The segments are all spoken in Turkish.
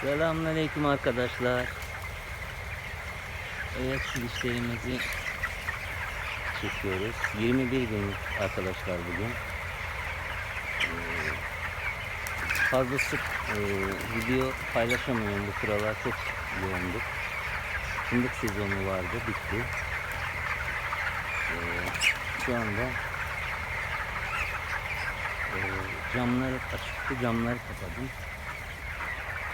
Selamünaleyküm arkadaşlar. Evet işlerimizi çekiyoruz. 21 gün arkadaşlar bugün. Ee, fazla sık e, video paylaşamıyorum bu sıralar çok yoğunduk. Fındık sezonu vardı bitti. Ee, şu anda e, camları açıktı camları kapadım.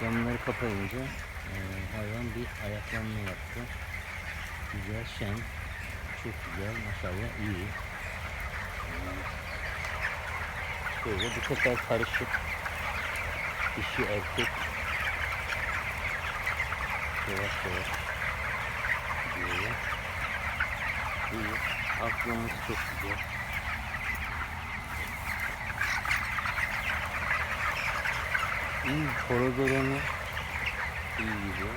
Camları kapayınca e, hayvan bir ayaklanma yaptı. Güzel, şen. Çok güzel, maşallah iyi. E, şöyle bu sefer karışık. Dişi erkek. Yavaş yavaş gidiyor. İyi. Aklımız çok güzel. İyi, horoz oranı iyi gibi.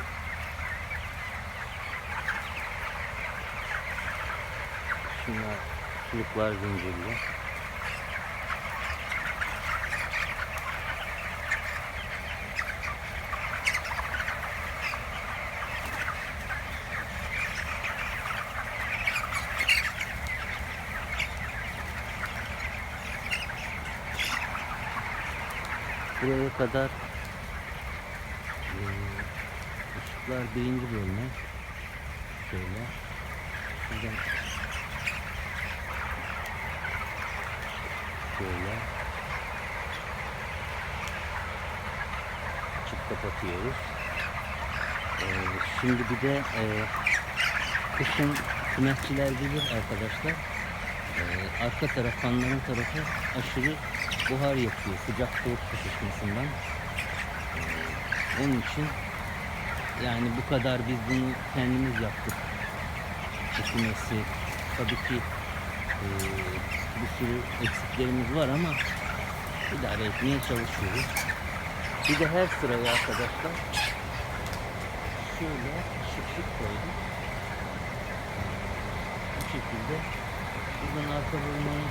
Şunlar çubuklar zincirli. Buraya kadar eee, ışıklar birinci bölme. Şöyle. Şuradan şöyle açıp kapatıyoruz. Eee, şimdi bir de eee, kışın kümesçiler bilir arkadaşlar. Eee, arka taraf, fanların tarafı aşırı buhar yapıyor sıcak soğuk tutuşmasından. Eee, onun için yani bu kadar biz bunu kendimiz yaptık. Bu kümesi tabii ki eee, bir sürü eksiklerimiz var ama idare etmeye çalışıyoruz. Bir de her sıraya arkadaşlar şöyle şık şık koyduk. Bu şekilde buradan arka bölmeyi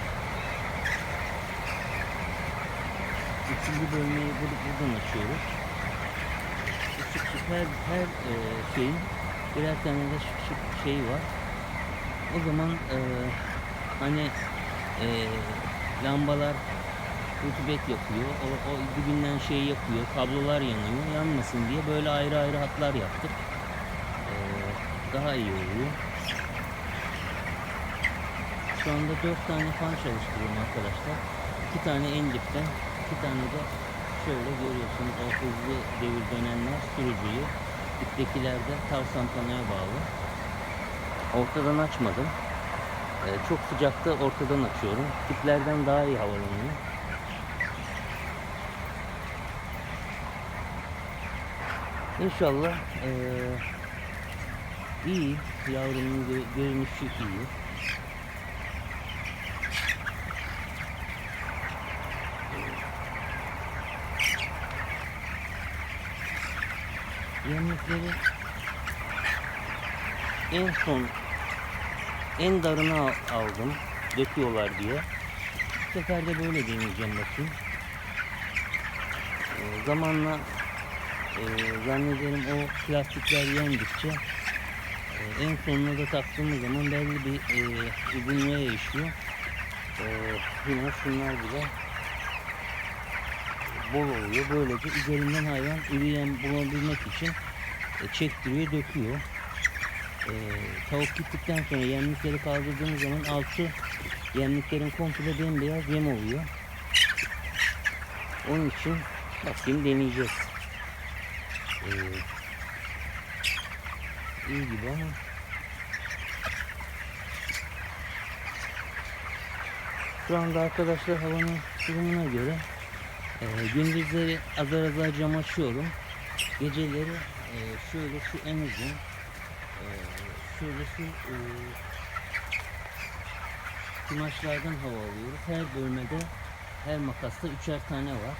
üçüncü bur- buradan açıyoruz. Şık şık her, her e, şeyin birer tane de şık şık şeyi var. O zaman e, hani e, lambalar rutubet yapıyor. O, o dibinden şey yapıyor. Kablolar yanıyor. Yanmasın diye böyle ayrı ayrı hatlar yaptık. E, daha iyi oluyor. Şu anda 4 tane fan çalıştırıyorum arkadaşlar. 2 tane en 2 tane de şöyle görüyorsunuz o devir dönenler sürücüyü. Diptekiler de tavsan panoya bağlı. Ortadan açmadım. Ee, çok sıcakta ortadan açıyorum. Diplerden daha iyi havalanıyor. İnşallah eee iyi. Yavrumun gö- görünüşü iyi. Yemekleri en son en darını al- aldım. Döküyorlar diye. Bu sefer de böyle deneyeceğim bakayım. Ee, zamanla e, zannederim o plastikler yendikçe e, en sonuna da taktığımız zaman belli bir e, uzunluğa yaşıyor. E, yine şunlar bile bol oluyor. Böylece üzerinden hayvan iri yem bulabilmek için e, çektiriyor, döküyor. E, tavuk gittikten sonra yemlikleri kaldırdığımız zaman altı yemliklerin komple bembeyaz yem oluyor. Onun için bakayım deneyeceğiz. E, iyi gibi ama şu anda arkadaşlar havanın durumuna göre e, gündüzleri azar azar cam açıyorum. Geceleri e, şöyle şu en uzun e, şöyle şu e, kumaşlardan hava alıyoruz. Her bölmede her makasta üçer tane var.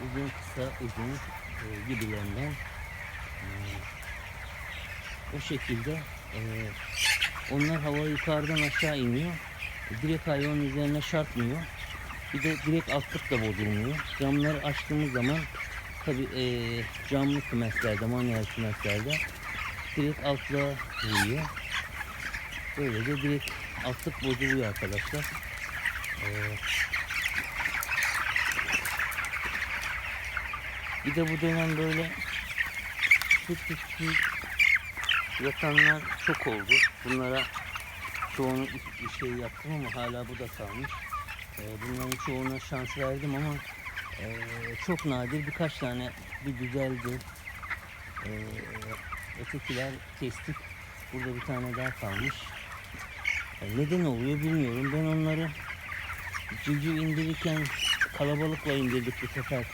Uzun kısa uzun e, gibilerinden. O şekilde onlar hava yukarıdan aşağı iniyor. Direkt hayvanın üzerine çarpmıyor. Bir de direkt altlık da bozulmuyor. Camları açtığımız zaman tabi eee camlı kümeslerde, manuel kümeslerde direkt altlığa vuruyor. Böylece direkt altlık bozuluyor arkadaşlar. Eee, bir de bu dönem böyle süt yatanlar çok oldu. Bunlara çoğunu şey yaptım ama hala bu da kalmış. Ee, bunların çoğuna şans verdim ama ee, çok nadir birkaç tane bir güzeldi. Ee, ötekiler kestik. Burada bir tane daha kalmış. Neden oluyor bilmiyorum. Ben onları civciv indirirken kalabalıkla indirdik bu sefer.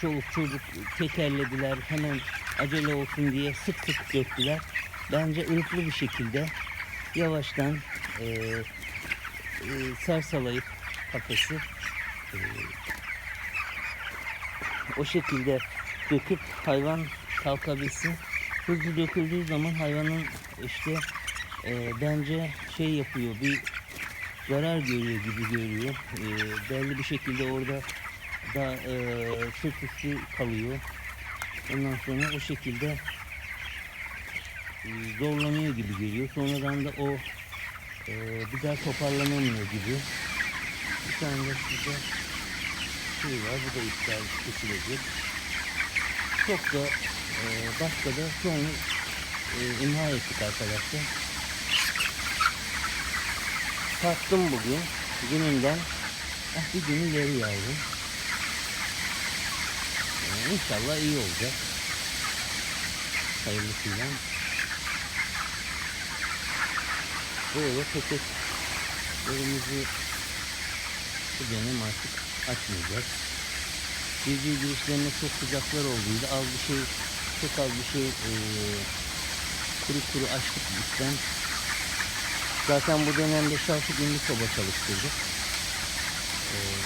Çoluk çocuk tekerlediler. Hemen acele olsun diye sık sık döktüler. Bence ırklı bir şekilde yavaştan e, e, sarsalayıp kafesi e, o şekilde döküp hayvan kalkabilsin. Hızlı döküldüğü zaman hayvanın işte e, bence şey yapıyor bir zarar görüyor gibi görüyor. E, belli bir şekilde orada da e, sırt üstü kalıyor. Ondan sonra o şekilde e, zorlanıyor gibi geliyor. Sonradan da o e, bir daha toparlanamıyor gibi. Bir tane de şurada şey var. Bu da iptal kesilecek. Çok da e, başka da sonra e, imha ettik arkadaşlar. Taktım bugün. Gününden ah, bir gün ileri yavrum. E, inşallah iyi olacak. Hayırlısıyla. Böyle peteklerimizi bu dönem artık açmayacağız. Civciv girişlerine çok sıcaklar olduydu. Az bir şey, çok az bir şey eee, kuru kuru açtık bizden. Zaten bu dönemde şarkı günlük soba çalıştırdık. Eee,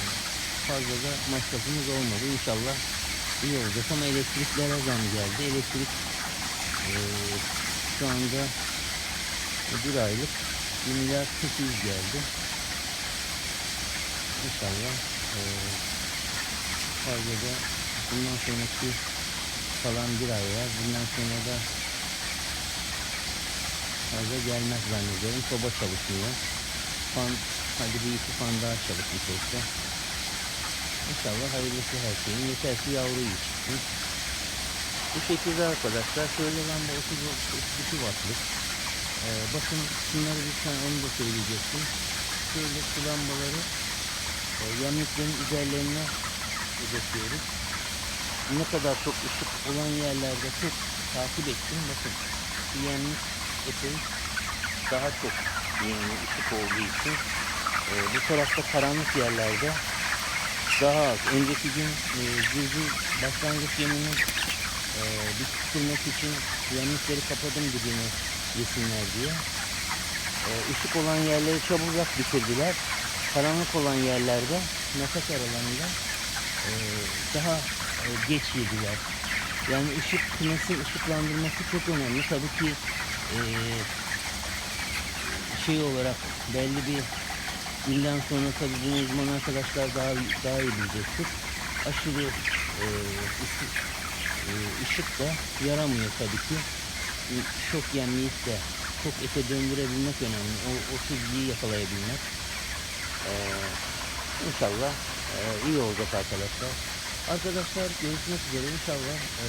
fazla da masrafımız olmadı. İnşallah iyi olacak ama elektriklere zam geldi. Elektrik eee, şu anda bir aylık 1 milyar 800 geldi. İnşallah da bundan sonraki kalan bir ay var. Bundan sonra da fazla gelmez zannediyorum. Soba çalışmıyor. Fan, hadi bir iki fan daha çalışmış olsa. İnşallah hayırlısı her şeyin. Yeter ki yavru iyi çıksın. Bu şekilde arkadaşlar. Şöyle lamba 30 32 wattlık. Ee, bakın şunları lütfen onu da söyleyecektim. Şöyle şu e, yanlıkların üzerlerine döküyoruz. Ne kadar çok ışık olan yerlerde çok takip ettim. Bakın şu yanlık epey daha çok yani ışık olduğu için e, bu tarafta karanlık yerlerde daha az. Önceki gün e, civciv başlangıç yemini e, bitirmek için yanlıkları kapadım dibine yesinler diye. E, ışık olan yerleri çabucak bitirdiler. Karanlık olan yerlerde nefes aralarında e, daha e, geç yediler. Yani ışık kümesin ışıklandırması çok önemli. Tabii ki e, şey olarak belli bir ilden sonra tabii bunu uzman arkadaşlar daha daha iyi bilecektir. Aşırı e, ışık, e, ışık da yaramıyor tabii ki. E, Çok yemleyip de çok ete döndürebilmek önemli. O, o çizgiyi yakalayabilmek. E, inşallah e, iyi olacak arkadaşlar. Arkadaşlar görüşmek üzere inşallah e,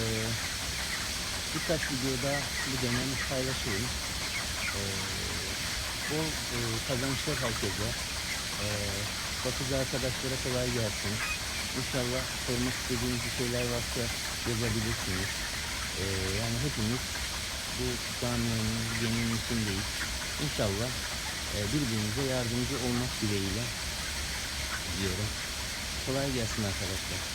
birkaç video daha bu dönem paylaşıyorum. E, bol e, kazançlar herkese. E, bakıcı arkadaşlara kolay gelsin. İnşallah sormak istediğiniz bir şeyler varsa yazabilirsiniz. E, yani hepimiz bu camianın geminin içindeyiz. İnşallah birbirimize yardımcı olmak dileğiyle diyorum. Kolay gelsin arkadaşlar.